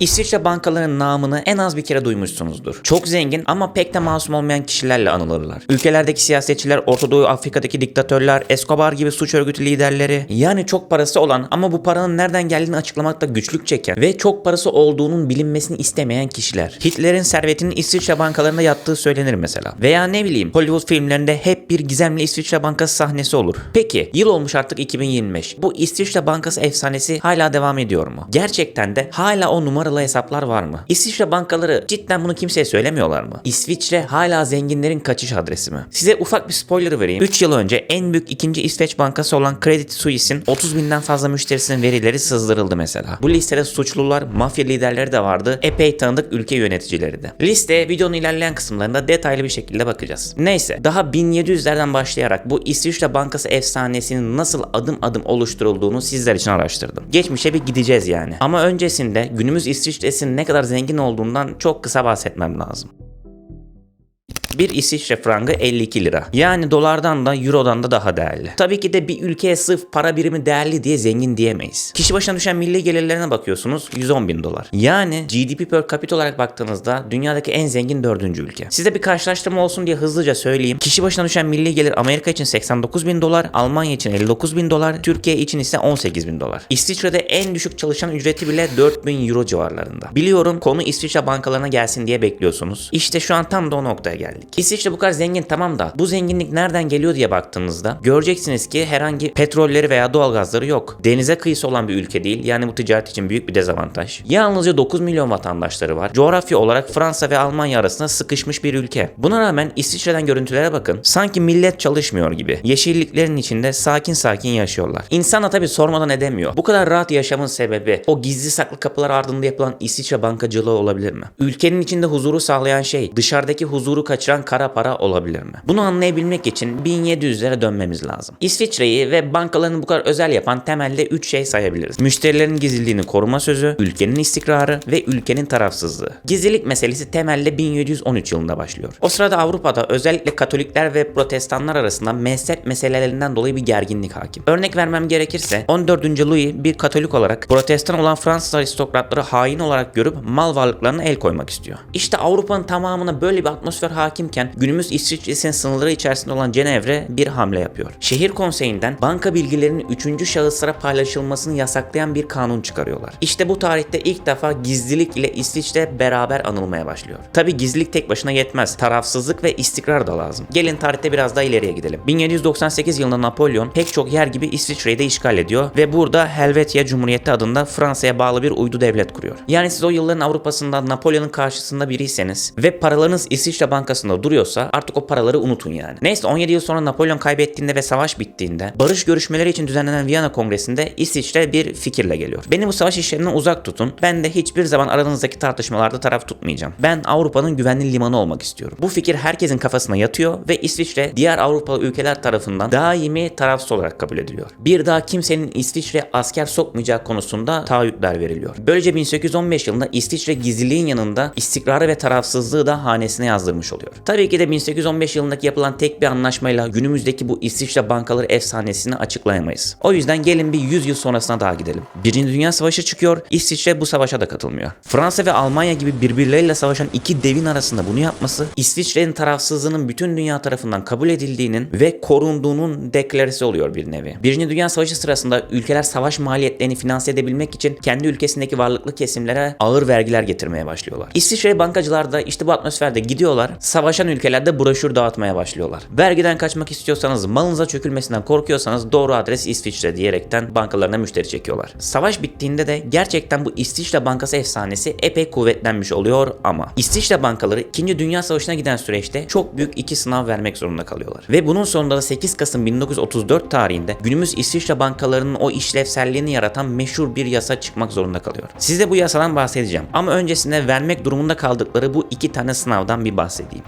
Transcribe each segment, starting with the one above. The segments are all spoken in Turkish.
İsviçre bankalarının namını en az bir kere duymuşsunuzdur. Çok zengin ama pek de masum olmayan kişilerle anılırlar. Ülkelerdeki siyasetçiler, Orta Doğu Afrika'daki diktatörler, Escobar gibi suç örgütü liderleri, yani çok parası olan ama bu paranın nereden geldiğini açıklamakta güçlük çeken ve çok parası olduğunun bilinmesini istemeyen kişiler. Hitler'in servetinin İsviçre bankalarında yattığı söylenir mesela. Veya ne bileyim Hollywood filmlerinde hep bir gizemli İsviçre bankası sahnesi olur. Peki yıl olmuş artık 2025. Bu İsviçre bankası efsanesi hala devam ediyor mu? Gerçekten de hala o numaralı hesaplar var mı? İsviçre bankaları cidden bunu kimseye söylemiyorlar mı? İsviçre hala zenginlerin kaçış adresi mi? Size ufak bir spoiler vereyim. 3 yıl önce en büyük ikinci İsveç bankası olan Credit Suisse'in 30 binden fazla müşterisinin verileri sızdırıldı mesela. Bu listede suçlular, mafya liderleri de vardı. Epey tanıdık ülke yöneticileri de. Listeye videonun ilerleyen kısımlarında detaylı bir şekilde bakacağız. Neyse daha 1700'lerden başlayarak bu İsviçre bankası efsanesinin nasıl adım adım oluşturulduğunu sizler için araştırdım. Geçmişe bir gideceğiz yani. Ama öncesinde günümüz İsviçre'sinin ne kadar zengin olduğundan çok kısa bahsetmem lazım. Bir İsviçre frangı 52 lira. Yani dolardan da eurodan da daha değerli. Tabii ki de bir ülkeye sırf para birimi değerli diye zengin diyemeyiz. Kişi başına düşen milli gelirlerine bakıyorsunuz 110 bin dolar. Yani GDP per capita olarak baktığınızda dünyadaki en zengin dördüncü ülke. Size bir karşılaştırma olsun diye hızlıca söyleyeyim. Kişi başına düşen milli gelir Amerika için 89 bin dolar, Almanya için 59 bin dolar, Türkiye için ise 18 bin dolar. İsviçre'de en düşük çalışan ücreti bile 4 bin euro civarlarında. Biliyorum konu İsviçre bankalarına gelsin diye bekliyorsunuz. İşte şu an tam da o noktaya geldik. İsviçre bu kadar zengin tamam da bu zenginlik nereden geliyor diye baktığınızda göreceksiniz ki herhangi petrolleri veya doğalgazları yok. Denize kıyısı olan bir ülke değil yani bu ticaret için büyük bir dezavantaj. Yalnızca 9 milyon vatandaşları var. Coğrafya olarak Fransa ve Almanya arasında sıkışmış bir ülke. Buna rağmen İsviçre'den görüntülere bakın. Sanki millet çalışmıyor gibi. Yeşilliklerin içinde sakin sakin yaşıyorlar. İnsan da tabii sormadan edemiyor. Bu kadar rahat yaşamın sebebi o gizli saklı kapılar ardında yapılan İsviçre bankacılığı olabilir mi? Ülkenin içinde huzuru sağlayan şey dışarıdaki huzuru kaçıran kara para olabilir mi? Bunu anlayabilmek için 1700'lere dönmemiz lazım. İsviçre'yi ve bankalarını bu kadar özel yapan temelde 3 şey sayabiliriz. Müşterilerin gizliliğini koruma sözü, ülkenin istikrarı ve ülkenin tarafsızlığı. Gizlilik meselesi temelde 1713 yılında başlıyor. O sırada Avrupa'da özellikle Katolikler ve Protestanlar arasında mezhep meselelerinden dolayı bir gerginlik hakim. Örnek vermem gerekirse 14. Louis bir Katolik olarak Protestan olan Fransız aristokratları hain olarak görüp mal varlıklarına el koymak istiyor. İşte Avrupa'nın tamamına böyle bir atmosfer hakimken günümüz İsviçre'sinin sınırları içerisinde olan Cenevre bir hamle yapıyor. Şehir konseyinden banka bilgilerinin üçüncü şahıslara paylaşılmasını yasaklayan bir kanun çıkarıyorlar. İşte bu tarihte ilk defa gizlilik ile İsviçre beraber anılmaya başlıyor. Tabi gizlilik tek başına yetmez. Tarafsızlık ve istikrar da lazım. Gelin tarihte biraz daha ileriye gidelim. 1798 yılında Napolyon pek çok yer gibi İsviçre'yi de işgal ediyor ve burada Helvetia Cumhuriyeti adında Fransa'ya bağlı bir uydu devlet kuruyor. Yani siz o yılların Avrupa'sında Napolyon'un karşısında biriyseniz ve paralarınız İsviçre Bankası'nda duruyorsa artık o paraları unutun yani. Neyse 17 yıl sonra Napolyon kaybettiğinde ve savaş bittiğinde barış görüşmeleri için düzenlenen Viyana Kongresi'nde İsviçre bir fikirle geliyor. Beni bu savaş işlerinden uzak tutun. Ben de hiçbir zaman aranızdaki tartışmalarda taraf tutmayacağım. Ben Avrupa'nın güvenli limanı olmak istiyorum. Bu fikir herkesin kafasına yatıyor ve İsviçre diğer Avrupalı ülkeler tarafından daimi tarafsız olarak kabul ediliyor. Bir daha kimsenin İsviçre asker sokmayacağı konusunda taahhütler veriliyor. Böylece 1815 yılında İsviçre gizliliğin yanında istikrarı ve tarafsızlığı da hanesine yazdırmış oluyor. Tabii ki de 1815 yılındaki yapılan tek bir anlaşmayla günümüzdeki bu İsviçre bankaları efsanesini açıklayamayız. O yüzden gelin bir 100 yıl sonrasına daha gidelim. Birinci Dünya Savaşı çıkıyor, İsviçre bu savaşa da katılmıyor. Fransa ve Almanya gibi birbirleriyle savaşan iki devin arasında bunu yapması, İsviçre'nin tarafsızlığının bütün dünya tarafından kabul edildiğinin ve korunduğunun deklaresi oluyor bir nevi. Birinci Dünya Savaşı sırasında ülkeler savaş maliyetlerini finanse edebilmek için kendi ülkesindeki varlıklı kesimlere ağır vergiler getirmeye başlıyorlar. İsviçre bankacılar da işte bu atmosferde gidiyorlar, savaşan ülkelerde broşür dağıtmaya başlıyorlar. Vergiden kaçmak istiyorsanız, malınıza çökülmesinden korkuyorsanız doğru adres İsviçre diyerekten bankalarına müşteri çekiyorlar. Savaş bittiğinde de gerçekten bu İsviçre Bankası efsanesi epey kuvvetlenmiş oluyor ama İsviçre bankaları 2. Dünya Savaşı'na giden süreçte çok büyük iki sınav vermek zorunda kalıyorlar. Ve bunun sonunda da 8 Kasım 1934 tarihinde günümüz İsviçre bankalarının o işlevselliğini yaratan meşhur bir yasa çıkmak zorunda kalıyor. Size bu yasadan bahsedeceğim ama öncesinde vermek durumunda kaldıkları bu iki tane sınavdan bir bahsedeyim.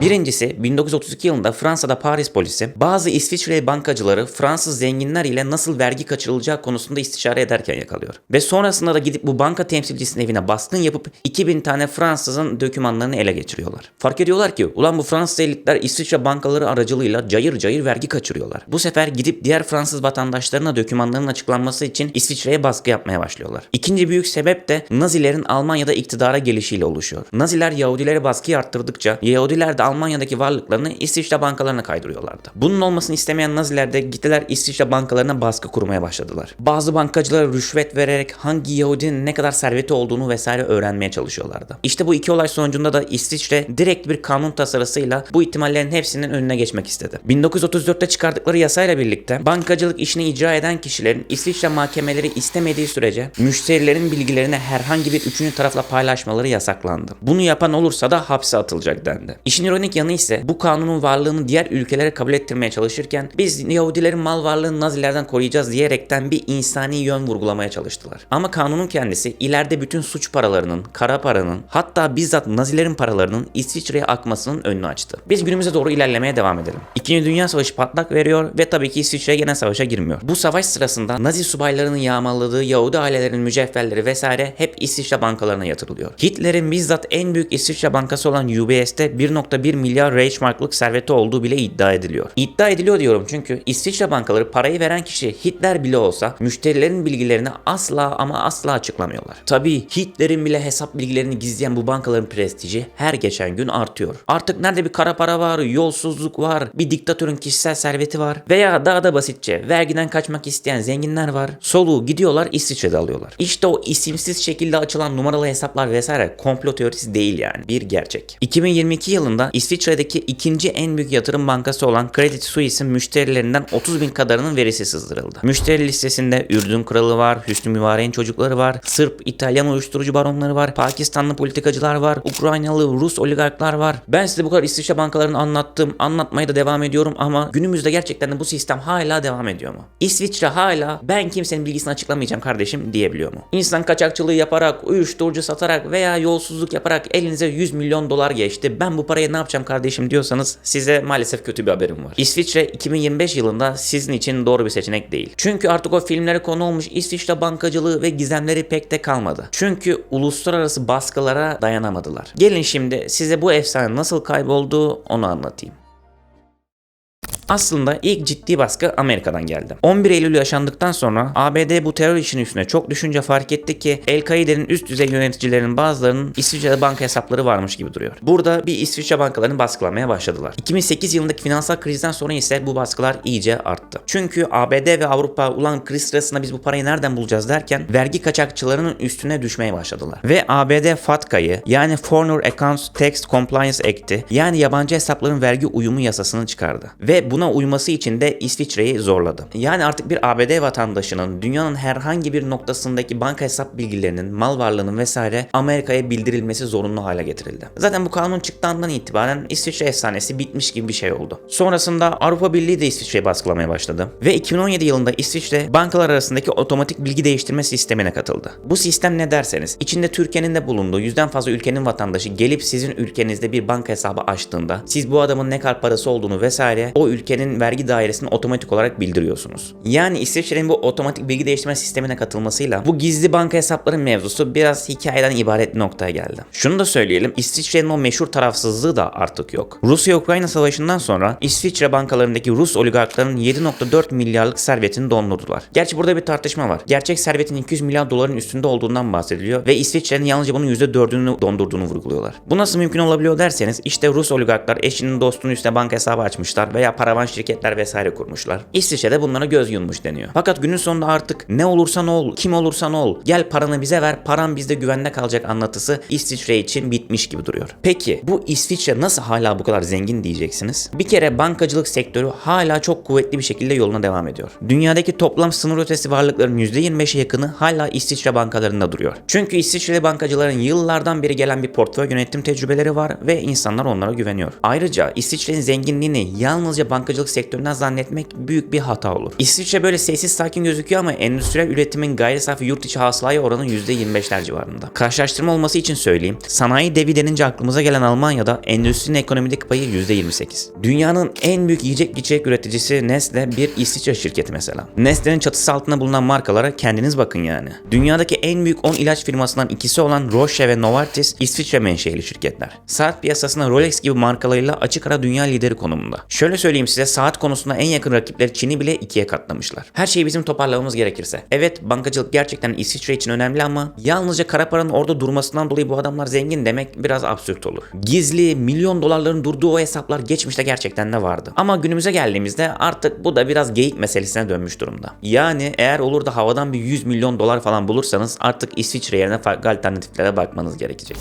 Birincisi 1932 yılında Fransa'da Paris polisi bazı İsviçreli bankacıları Fransız zenginler ile nasıl vergi kaçırılacağı konusunda istişare ederken yakalıyor. Ve sonrasında da gidip bu banka temsilcisinin evine baskın yapıp 2000 tane Fransızın dokümanlarını ele geçiriyorlar. Fark ediyorlar ki ulan bu Fransız elitler İsviçre bankaları aracılığıyla cayır cayır vergi kaçırıyorlar. Bu sefer gidip diğer Fransız vatandaşlarına dokümanların açıklanması için İsviçre'ye baskı yapmaya başlıyorlar. İkinci büyük sebep de Nazilerin Almanya'da iktidara gelişiyle oluşuyor. Naziler Yahudilere baskıyı arttırdıkça Yahudiler de Almanya'daki varlıklarını İsviçre bankalarına kaydırıyorlardı. Bunun olmasını istemeyen Naziler de gittiler İsviçre bankalarına baskı kurmaya başladılar. Bazı bankacılara rüşvet vererek hangi Yahudinin ne kadar serveti olduğunu vesaire öğrenmeye çalışıyorlardı. İşte bu iki olay sonucunda da İsviçre direkt bir kanun tasarısıyla bu ihtimallerin hepsinin önüne geçmek istedi. 1934'te çıkardıkları yasayla birlikte bankacılık işini icra eden kişilerin İsviçre mahkemeleri istemediği sürece müşterilerin bilgilerini herhangi bir üçüncü tarafla paylaşmaları yasaklandı. Bunu yapan olursa da hapse atılacak dendi. İşin ironik yanı ise bu kanunun varlığını diğer ülkelere kabul ettirmeye çalışırken biz Yahudilerin mal varlığını Nazilerden koruyacağız diyerekten bir insani yön vurgulamaya çalıştılar. Ama kanunun kendisi ileride bütün suç paralarının, kara paranın hatta bizzat Nazilerin paralarının İsviçre'ye akmasının önünü açtı. Biz günümüze doğru ilerlemeye devam edelim. İkinci Dünya Savaşı patlak veriyor ve tabii ki İsviçre gene savaşa girmiyor. Bu savaş sırasında Nazi subaylarının yağmaladığı Yahudi ailelerinin mücevherleri vesaire hep İsviçre bankalarına yatırılıyor. Hitler'in bizzat en büyük İsviçre bankası olan UBS'te 1.1 milyar Reichsmarklık serveti olduğu bile iddia ediliyor. İddia ediliyor diyorum çünkü İsviçre bankaları parayı veren kişi Hitler bile olsa müşterilerin bilgilerini asla ama asla açıklamıyorlar. Tabii Hitler'in bile hesap bilgilerini gizleyen bu bankaların prestiji her geçen gün artıyor. Artık nerede bir kara para var, yolsuzluk var, bir diktatörün kişisel serveti var veya daha da basitçe vergiden kaçmak isteyen zenginler var. Soluğu gidiyorlar İsviçre'de alıyorlar. İşte o isimsiz şekilde açılan numaralı hesaplar vesaire komplo teorisi değil yani bir gerçek. 2022 yılında İsviçre'deki ikinci en büyük yatırım bankası olan Credit Suisse'in müşterilerinden 30 bin kadarının verisi sızdırıldı. Müşteri listesinde Ürdün kralı var, Hüsnü Mübarek'in çocukları var, Sırp, İtalyan uyuşturucu baronları var, Pakistanlı politikacılar var, Ukraynalı, Rus oligarklar var. Ben size bu kadar İsviçre bankalarını anlattım, anlatmaya da devam ediyorum ama günümüzde gerçekten de bu sistem hala devam ediyor mu? İsviçre hala ben kimsenin bilgisini açıklamayacağım kardeşim diyebiliyor mu? İnsan kaçakçılığı yaparak, uyuşturucu satarak veya yolsuzluk yaparak elinize 100 milyon dolar geçti. Ben bu parayı ne yapacağım kardeşim diyorsanız size maalesef kötü bir haberim var. İsviçre 2025 yılında sizin için doğru bir seçenek değil. Çünkü artık o filmlere konu olmuş İsviçre bankacılığı ve gizemleri pek de kalmadı. Çünkü uluslararası baskılara dayanamadılar. Gelin şimdi size bu efsane nasıl kayboldu onu anlatayım. Aslında ilk ciddi baskı Amerika'dan geldi. 11 Eylül yaşandıktan sonra ABD bu terör işinin üstüne çok düşünce fark etti ki El-Kaide'nin üst düzey yöneticilerinin bazılarının İsviçre'de banka hesapları varmış gibi duruyor. Burada bir İsviçre bankalarını baskılamaya başladılar. 2008 yılındaki finansal krizden sonra ise bu baskılar iyice arttı. Çünkü ABD ve Avrupa ulan kriz sırasında biz bu parayı nereden bulacağız derken vergi kaçakçılarının üstüne düşmeye başladılar. Ve ABD FATCA'yı yani Foreign Accounts Tax Compliance Act'i yani yabancı hesapların vergi uyumu yasasını çıkardı. Ve buna uyması için de İsviçre'yi zorladı. Yani artık bir ABD vatandaşının dünyanın herhangi bir noktasındaki banka hesap bilgilerinin, mal varlığının vesaire Amerika'ya bildirilmesi zorunlu hale getirildi. Zaten bu kanun çıktığından itibaren İsviçre efsanesi bitmiş gibi bir şey oldu. Sonrasında Avrupa Birliği de İsviçre'yi baskılamaya başladı. Ve 2017 yılında İsviçre bankalar arasındaki otomatik bilgi değiştirme sistemine katıldı. Bu sistem ne derseniz içinde Türkiye'nin de bulunduğu yüzden fazla ülkenin vatandaşı gelip sizin ülkenizde bir banka hesabı açtığında siz bu adamın ne kadar parası olduğunu vesaire o ülkenin vergi dairesine otomatik olarak bildiriyorsunuz. Yani İsviçre'nin bu otomatik bilgi değiştirme sistemine katılmasıyla bu gizli banka hesapları mevzusu biraz hikayeden ibaret noktaya geldi. Şunu da söyleyelim İsviçre'nin o meşhur tarafsızlığı da artık yok. Rusya-Ukrayna savaşından sonra İsviçre bankalarındaki Rus oligarkların 7.4 milyarlık servetini dondurdular. Gerçi burada bir tartışma var. Gerçek servetin 200 milyar doların üstünde olduğundan bahsediliyor ve İsviçre'nin yalnızca bunun %4'ünü dondurduğunu vurguluyorlar. Bu nasıl mümkün olabiliyor derseniz işte Rus oligarklar eşinin dostunun üstüne banka hesabı açmışlar veya paravan şirketler vesaire kurmuşlar. İsviçre'de bunlara göz yummuş deniyor. Fakat günün sonunda artık ne olursan ol, kim olursan ol, gel paranı bize ver, paran bizde güvende kalacak anlatısı İsviçre için bitmiş gibi duruyor. Peki bu İsviçre nasıl hala bu kadar zengin diyeceksiniz? Bir kere bankacılık sektörü hala çok kuvvetli bir şekilde yoluna devam ediyor. Dünyadaki toplam sınır ötesi varlıkların %25'e yakını hala İsviçre bankalarında duruyor. Çünkü İsviçreli bankacıların yıllardan beri gelen bir portföy yönetim tecrübeleri var ve insanlar onlara güveniyor. Ayrıca İsviçre'nin zenginliğini yalnızca banka bankacılık sektöründen zannetmek büyük bir hata olur. İsviçre böyle sessiz sakin gözüküyor ama endüstriyel üretimin gayri safi yurt içi hasılaya oranı %25'ler civarında. Karşılaştırma olması için söyleyeyim. Sanayi devi denince aklımıza gelen Almanya'da endüstrinin ekonomideki payı %28. Dünyanın en büyük yiyecek içecek üreticisi Nestle bir İsviçre şirketi mesela. Nestle'nin çatısı altında bulunan markalara kendiniz bakın yani. Dünyadaki en büyük 10 ilaç firmasından ikisi olan Roche ve Novartis İsviçre menşeli şirketler. Saat piyasasında Rolex gibi markalarıyla açık ara dünya lideri konumunda. Şöyle söyleyeyim size saat konusunda en yakın rakipleri Çin'i bile ikiye katlamışlar. Her şeyi bizim toparlamamız gerekirse. Evet bankacılık gerçekten İsviçre için önemli ama yalnızca kara paranın orada durmasından dolayı bu adamlar zengin demek biraz absürt olur. Gizli milyon dolarların durduğu o hesaplar geçmişte gerçekten de vardı. Ama günümüze geldiğimizde artık bu da biraz geyik meselesine dönmüş durumda. Yani eğer olur da havadan bir 100 milyon dolar falan bulursanız artık İsviçre yerine farklı alternatiflere bakmanız gerekecek.